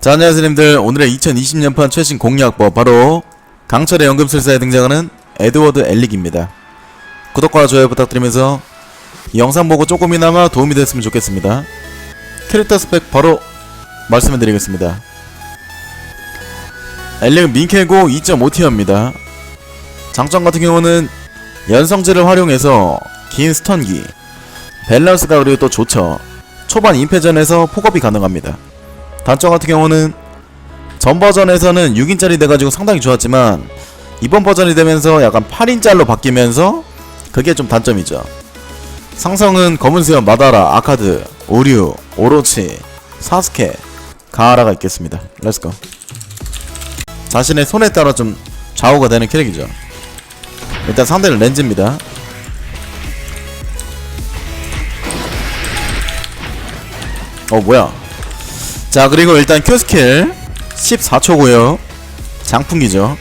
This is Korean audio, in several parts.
자 안녕하세요 님들. 오늘의 2020년판 최신 공략법 바로 강철의 연금술사에 등장하는 에드워드 엘릭입니다. 구독과 좋아요 부탁드리면서 이 영상 보고 조금이나마 도움이 됐으면 좋겠습니다. 캐릭터 스펙 바로 말씀해드리겠습니다. 엘릭은 민캐고 2.5티어입니다. 장점 같은 경우는 연성질을 활용해서 긴 스턴기 밸런스가 그리고 또 좋죠. 초반 임패전에서 폭업이 가능합니다 단점 같은 경우는 전 버전에서는 6인짜리 돼가지고 상당히 좋았지만 이번 버전이 되면서 약간 8인짜리로 바뀌면서 그게 좀 단점이죠. 상성은 검은 수염 마다라, 아카드, 오류, 오로치, 사스케, 가하라가 있겠습니다. 렛츠고. 자신의 손에 따라 좀 좌우가 되는 캐릭이죠. 일단 상대는 렌즈입니다. 어 뭐야 자 그리고 일단 Q 스킬 14초고요. 장풍기죠.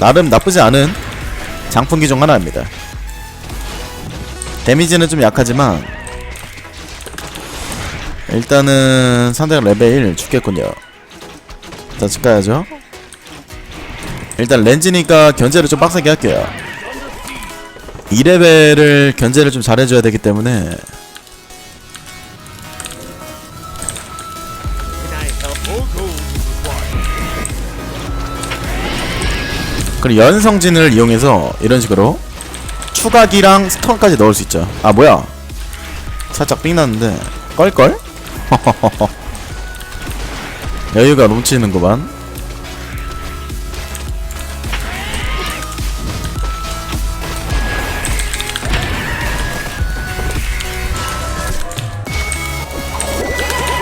나름 나쁘지 않은 장풍기 중 하나입니다. 데미지는 좀 약하지만 일단은 상대가 레벨 1 죽겠군요. 자 집가야죠. 일단 렌즈니까 견제를 좀 빡세게 할게요. 2레벨을 견제를 좀 잘해줘야 되기 때문에 그리고 연성진을 이용해서 이런 식으로 추가기랑 스턴까지 넣을 수 있죠. 아 뭐야? 살짝 삥 났는데. 껄껄? 여유가 넘치는구만.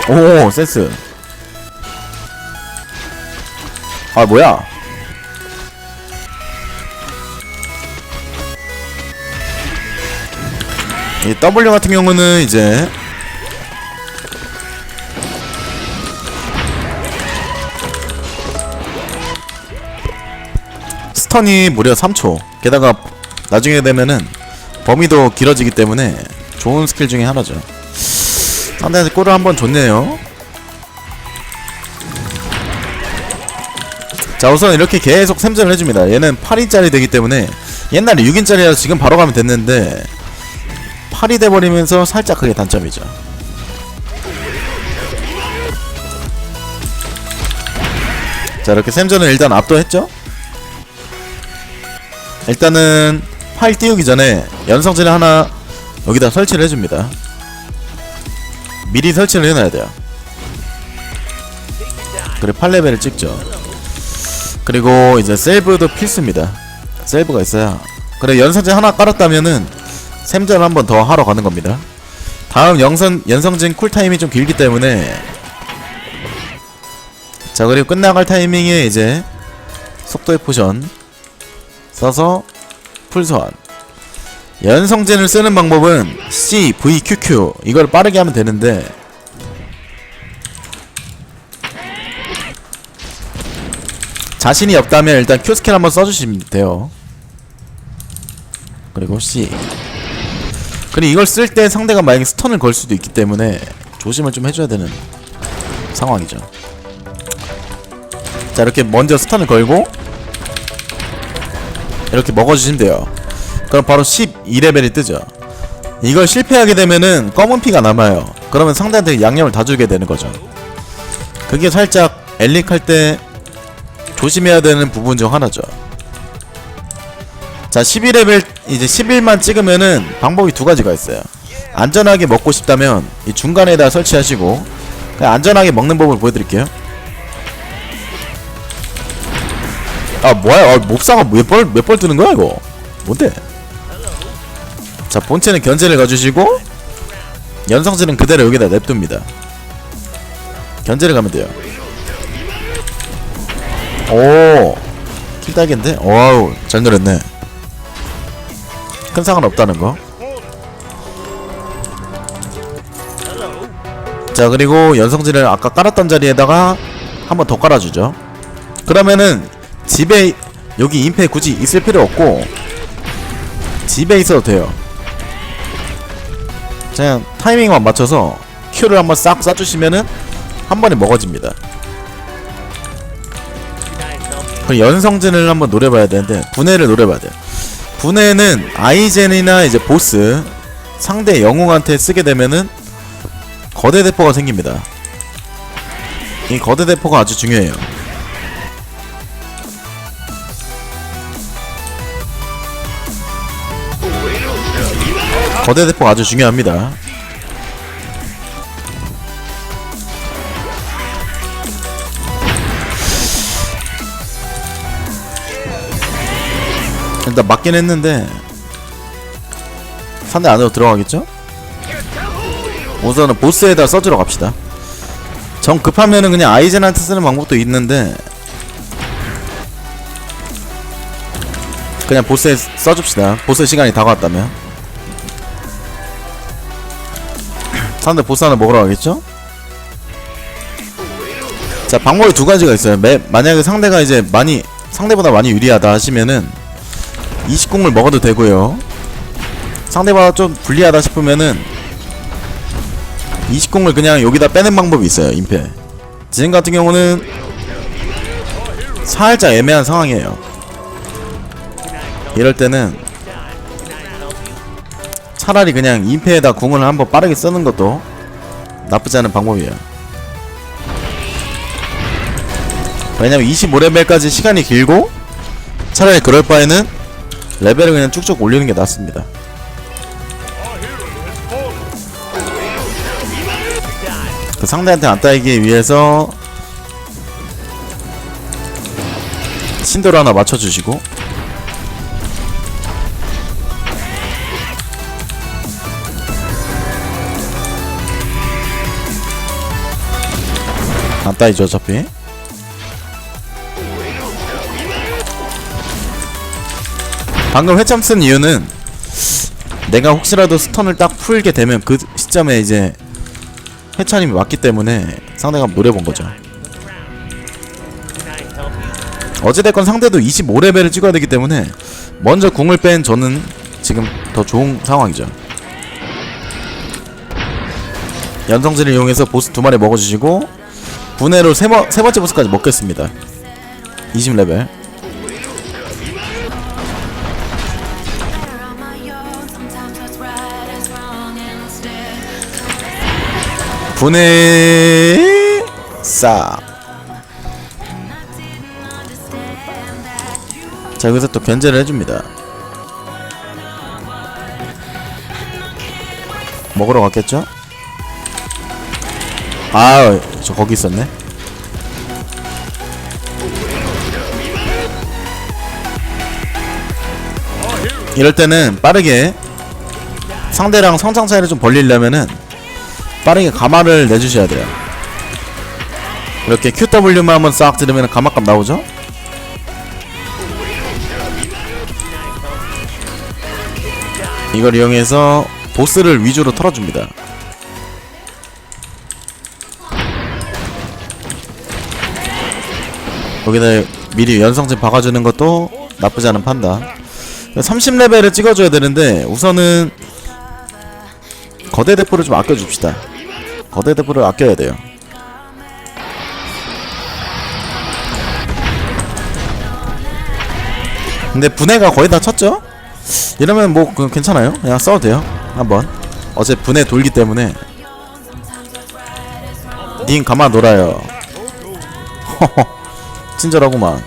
오 센스. 아 뭐야 이 W 같은 경우는 이제 스턴이 무려 3초. 게다가 나중에 되면은 범위도 길어지기 때문에 좋은 스킬 중에 하나죠. 상대한테 골을 한번 줬네요. 자 우선 이렇게 계속 샘전을 해줍니다. 얘는 8인짜리 되기 때문에 옛날에 6인짜리라서 지금 바로 가면 됐는데 8이 돼버리면서 살짝 그게 단점이죠. 자 이렇게 샘전을 일단 압도했죠? 일단은 파일 띄우기 전에 연성진을 하나 여기다 설치를 해줍니다. 미리 설치를 해놔야 돼요. 그리고 8레벨을 찍죠. 그리고 이제 셀브도 필수입니다. 셀브가 있어야. 그래 연성진 하나 깔았다면은 샘전을 한번 더 하러 가는 겁니다. 다음 영선, 연성진 쿨타임이 좀 길기 때문에. 자 그리고 끝나갈 타이밍에 이제 속도의 포션 써서 풀소환. 연성진을 쓰는 방법은 C, V, QQ 이걸 빠르게 하면 되는데. 자신이 없다면 일단 Q 스킬 한번 써주시면 돼요. 그리고 C 그리고 이걸 쓸 때 상대가 만약에 스턴을 걸 수도 있기 때문에 조심을 좀 해줘야 되는 상황이죠. 자 이렇게 먼저 스턴을 걸고 이렇게 먹어주시면 돼요. 그럼 바로 12레벨이 뜨죠. 이걸 실패하게 되면은 검은 피가 남아요. 그러면 상대한테 양념을 다 주게 되는 거죠. 그게 살짝 엘릭 할 때 조심해야 되는 부분 중 하나죠 자 12레벨 이제 11만 찍으면은 방법이 두 가지가 있어요. 안전하게 먹고 싶다면 이 중간에다 설치하시고 안전하게 먹는 법을 보여드릴게요. 아 뭐야? 아, 몹사가 몇벌몇 벌 뜨는 거야 이거? 뭔데? 자 본체는 견제를 가주시고 연성질은 그대로 여기다 냅둡니다. 견제를 가면 돼요. 오! 킬딸기인데? 와우 잘 노렸네 큰 상관 없다는 거. 자 그리고 연성진을 아까 깔았던 자리에다가 한 번 더 깔아주죠. 그러면은 집에 여기 임페 굳이 있을 필요 없고 집에 있어도 돼요. 그냥 타이밍만 맞춰서 큐를 한번 싹 쏴주시면은 한 번에 먹어집니다. 연성진을 한번 노려봐야 되는데 분해를 노려봐야 돼요. 분해는 아이젠이나 이제 보스 상대 영웅한테 쓰게 되면은 거대 대포가 생깁니다. 이 거대 대포가 아주 중요해요. 거대 대포가 아주 중요합니다 일단 맞긴 했는데 상대 안으로 들어가겠죠? 우선은 보스에다 써주러 갑시다 정 급하면은 그냥 아이젠한테 쓰는 방법도 있는데 그냥 보스에 써줍시다 보스 시간이 다가왔다면 상대 보스 하나 먹으러 가겠죠? 자 방법이 두 가지가 있어요 매, 만약에 상대가 이제 많이 상대보다 많이 유리하다 하시면은 20공을 먹어도 되고요. 상대보다 좀 불리하다 싶으면은 20공을 그냥 여기다 빼는 방법이 있어요 임페. 지금 같은 경우는 살짝 애매한 상황이에요. 이럴 때는 차라리 그냥 임페에다 궁을 한번 빠르게 쓰는 것도 나쁘지 않은 방법이에요. 왜냐면 25레벨까지 시간이 길고 차라리 그럴 바에는 레벨을 그냥 쭉쭉 올리는 게 낫습니다. 그 상대한테 안 따이기 위해서 신도를 하나 맞춰주시고. 안 따이죠 어차피 방금 회참 쓴 이유는 내가 혹시라도 스턴을 딱 풀게 되면 그 시점에 이제 해찬님이 왔기 때문에 상대가 노려본 거죠. 어찌됐건 상대도 25레벨을 찍어야 되기 때문에 먼저 궁을 뺀 저는 지금 더 좋은 상황이죠. 연성진을 이용해서 보스 두 마리 먹어주시고 분해로 세, 번, 세 번째 보스까지 먹겠습니다. 20레벨. 분해 싸. 자 여기서 또 견제를 해줍니다. 먹으러 갔겠죠? 아, 저 거기 있었네. 이럴 때는 빠르게 상대랑 성장 차이를 좀 벌리려면은 빠르게 가마를 내주셔야 돼요. 이렇게 QW만 한번 싹 들으면 가마값 나오죠? 이걸 이용해서 보스를 위주로 털어줍니다. 여기다 미리 연성진 박아주는 것도 나쁘지 않은 판단. 30레벨을 찍어줘야 되는데 우선은 거대 대포를 좀 아껴줍시다. 거대 대포를 아껴야 돼요. 근데 분해가 거의 다 쳤죠? 이러면 뭐 그냥 괜찮아요. 그냥 써도 돼요. 한번. 어제 분해 돌기 때문에 님 가만 놀아요. 허허 친절하구만.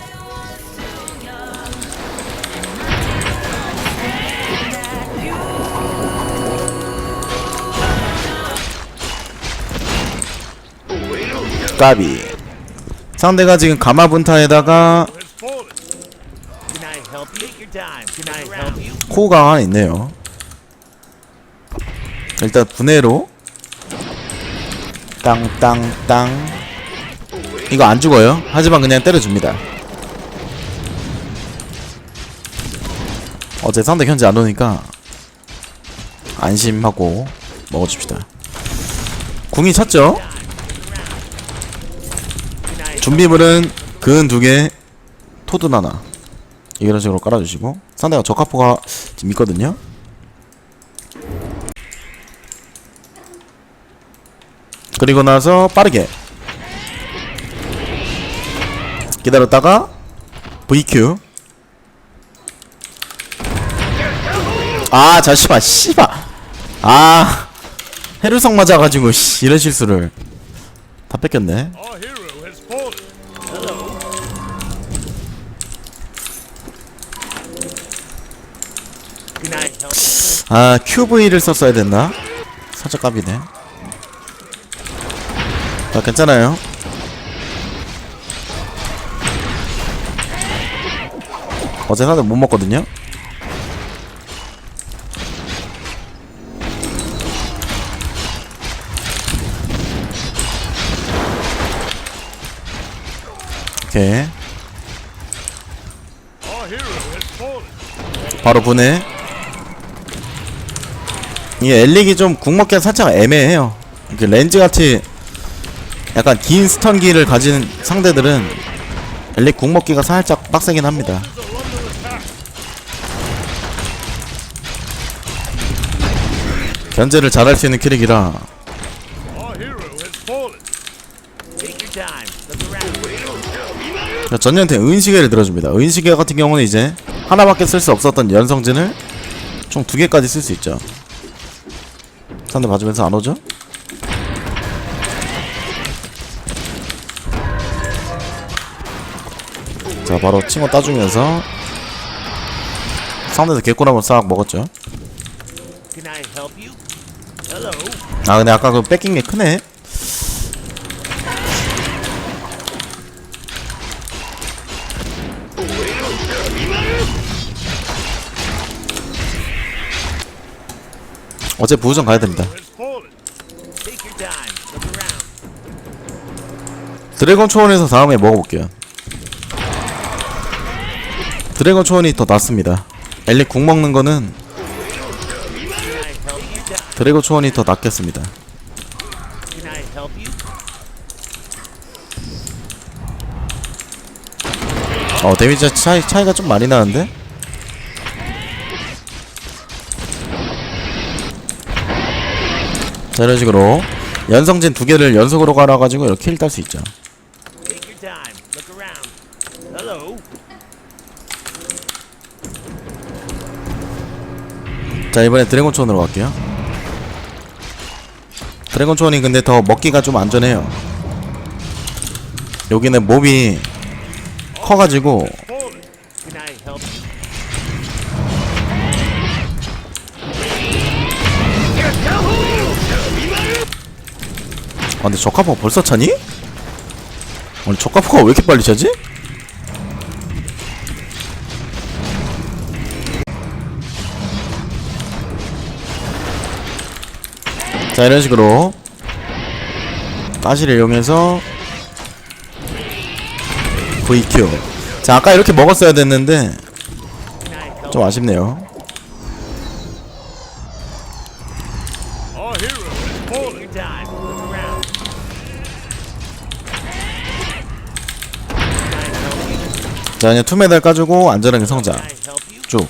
까비. 상대가 지금 가마 분타에다가 Can I help you? Take your time. Can I help you? 코가 하나 있네요. 일단 분해로 땅땅땅 이거 안 죽어요. 하지만 그냥 때려줍니다. 어제 상대 현재 안 오니까 안심하고 먹어줍시다. 궁이 쳤죠? 준비물은 근 두 개, 토든 하나. 이런 식으로 깔아주시고 상대가 적합포가 지금 있거든요. 그리고 나서 빠르게. 기다렸다가 VQ 아 잠시만 씨발. 아 해루성 맞아가지고 씨 이런 실수를. 다 뺏겼네 아 QV를 썼어야 됐나? 살짝 깝이네 아 괜찮아요 어제 사들 못 먹거든요 오케이. 바로 보내. 이 엘릭이 좀 국먹기가 살짝 애매해요. 이렇게 렌즈 같이 약간 긴 스턴기를 가진 상대들은 엘릭 국먹기가 살짝 빡세긴 합니다. 견제를 잘할 수 있는 캐릭이라. 전년태 은시계를 들어줍니다. 은시계 같은 경우는 이제 하나밖에 쓸 수 없었던 연성진을 총 두 개까지 쓸 수 있죠. 상대 봐주면서 안 오죠? 자 바로 칭호 따주면서 상대도 개꿀 한번 싹 먹었죠. 아 근데 아까 그 뺏긴 게 크네. 어제 부우정 가야 됩니다. 드래곤 초원에서 다음에 먹어볼게요. 드래곤 초원이 더 낫습니다. 엘리 궁 먹는 거는? 드래곤 초원이 더 낫겠습니다. 어 데미지 차이 차이가 좀 많이 나는데? 자 이런 식으로 연성진 두 개를 연속으로 갈아가지고 이렇게 힐딸수 있죠. 자 이번에 드래곤 초원으로 갈게요. 드래곤 초원이 근데 더 먹기가 좀 안전해요. 여기는 몹이 커가지고 아 근데 저카포가 벌써 차니? 아니 저카포가 왜 이렇게 빨리 차지? 자 이런 식으로 가시를 이용해서 VQ 자 아까 이렇게 먹었어야 됐는데? 좀 아쉽네요 자 그냥 투메달 까주고 안전하게 성장? 쭉.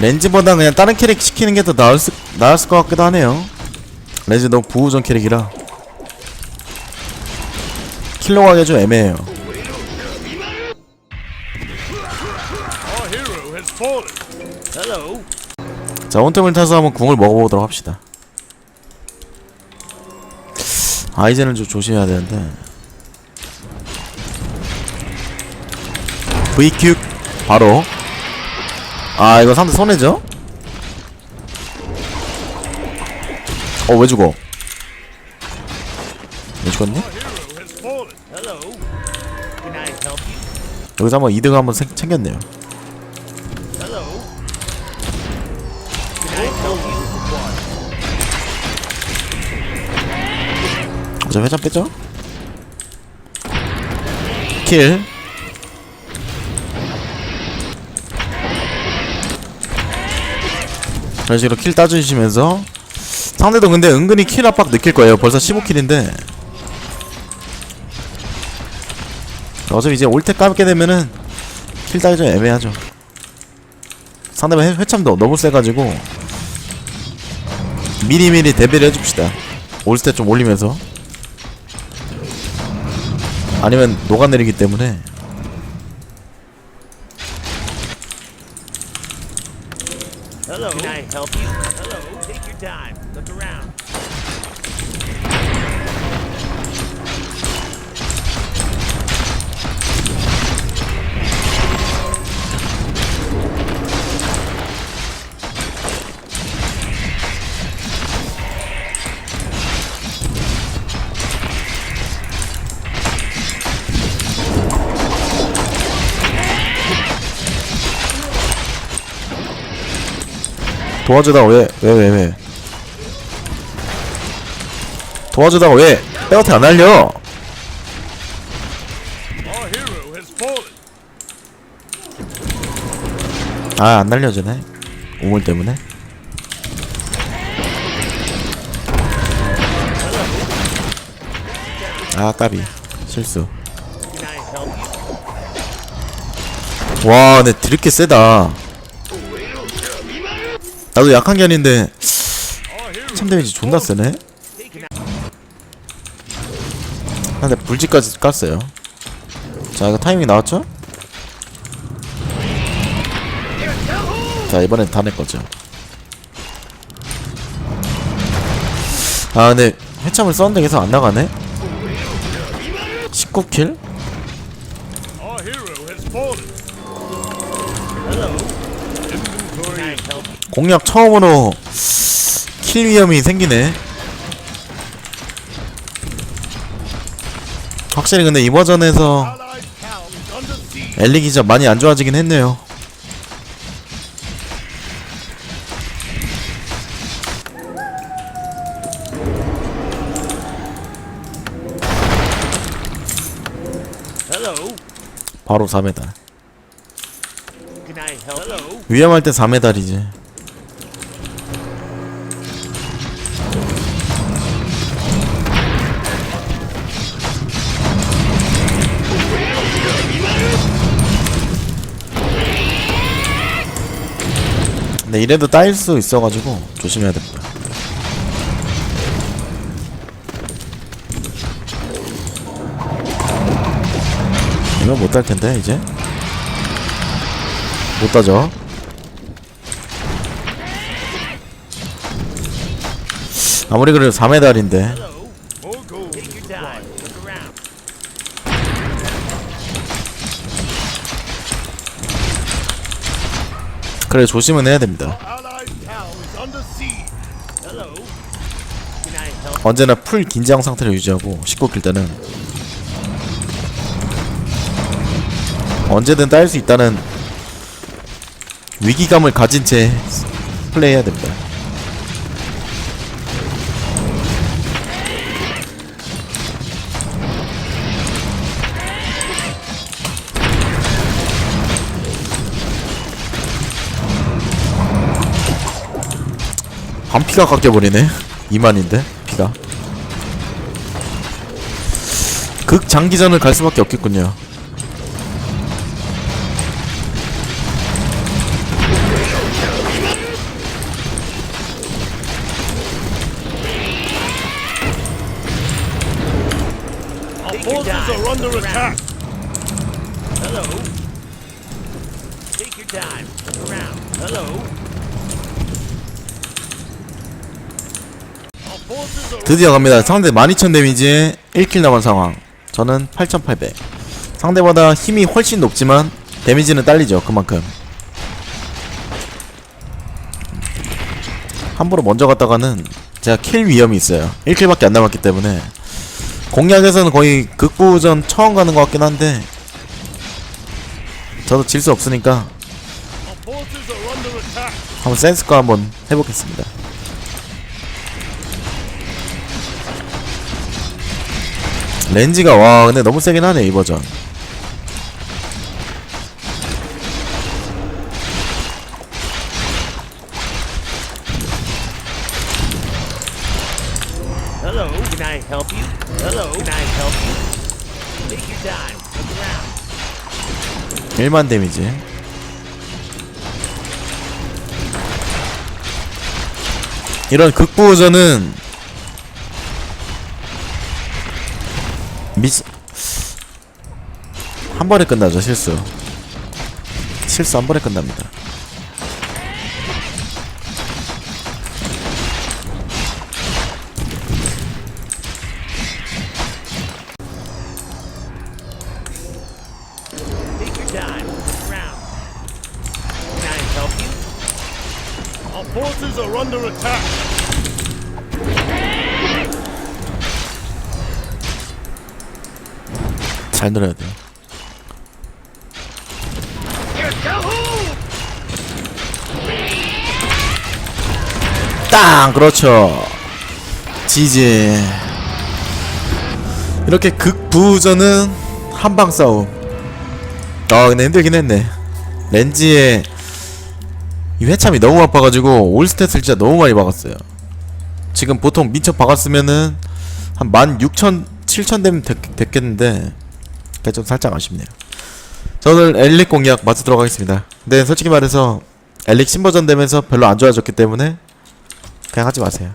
렌즈보다 그냥 다른 캐릭 시키는 게 더 나을 수, 나았을 것 같기도 하네요. 렌즈 너무 부우전 캐릭이라. 킬러 가기 좀 애매해요. 자 온템을 타서 한번 궁을 먹어보도록 합시다 아이젠을 좀 조심해야 되는데 VQ 바로 아 이거 상대 손해죠? 어 왜 죽어? 왜 죽었니? 여기서 한번 2등 한번 생- 챙겼네요 어제 회전 뺐죠? 킬. 그런 식으로 킬 따주시면서. 상대도 근데 은근히 킬 압박 느낄 거예요. 벌써 15킬인데. 어차피 이제 올때 까게 되면은 킬 따기 좀 애매하죠. 상대방 회, 회참도 너무 세가지고. 미리미리 대비를 해줍시다. 올때좀 올리면서 아니면 녹아내리기 때문에 Hello. Can I help you? Hello. Take your time. 도와주다가 왜 왜 왜 왜, 도와주다가 왜? 빼어트 안 날려. 아 안 날려주네. 우물 때문에. 아 까비. 실수? 와 근데 드럽게 세다 나도 약한 게 아닌데 Our hero. 참 데미지 존나 세네 아, 근데 불지까지 깠어요 자 이거 타이밍 나왔죠? 자 이번엔 다 내거죠 아 근데 해참을 썼는데 계속 안 나가네 19킬? 공략 처음으로 킬 위험이 생기네 확실히 근데 이 버전에서. 엘리 기자 많이 안 좋아지긴 했네요. 바로 4메달 Can I help Hello. 위험할 때 4메달이지 근데 이래도 따일 수 있어가지고 조심해야 됩니다. 이면 못할 텐데 이제? 못 따져 아무리 그래도 4메달인데 그래 조심은 해야 됩니다? 언제나 풀 긴장 상태를 유지하고 19킬 때는 언제든 따일 수 있다는 위기감을 가진 채 플레이해야 됩니다 반피가 깎여버리네 2만인데 피가 극 장기전을 갈 수밖에 없겠군요. Hello. Take your time. Look around. Hello. Our forces are 드디어 갑니다. 상대 12,000 데미지에 1킬 남은 상황. 저는 8,800 상대보다 힘이 훨씬 높지만 데미지는 딸리죠 그만큼. 함부로 먼저 갔다가는 제가 킬 위험이 있어요. 1킬밖에 안 남았기 때문에. 공략에서는 거의 극부전 처음 가는 것 같긴 한데 저도 질 수 없으니까. 한번 센스과 한번 해보겠습니다 렌즈가 와 근데 너무 세긴 하네 이 버전 Hello. Can I help you? Hello. Can I help you? Take your time. Look around. 1만 데미지 이런 극부전은 미한 번에 끝나죠 실수 실수 한 번에 끝납니다 forces are under attack. 잘 늘어야 돼요. 땅 그렇죠. 지지. 이렇게 극부전은 한방 싸움. 아 근데 힘들긴 했네. 렌즈에 이 회참이 너무 아파가지고 올스탯을 진짜 너무 많이 박았어요. 지금 보통 미처 박았으면은 한 16,000, 7,000 되면 됐, 됐겠는데 그게 좀 살짝 아쉽네요. 저는 엘릭 공략 마저 들어가겠습니다. 근데 솔직히 말해서 엘릭 신버전 되면서 별로 안 좋아졌기 때문에 그냥 하지 마세요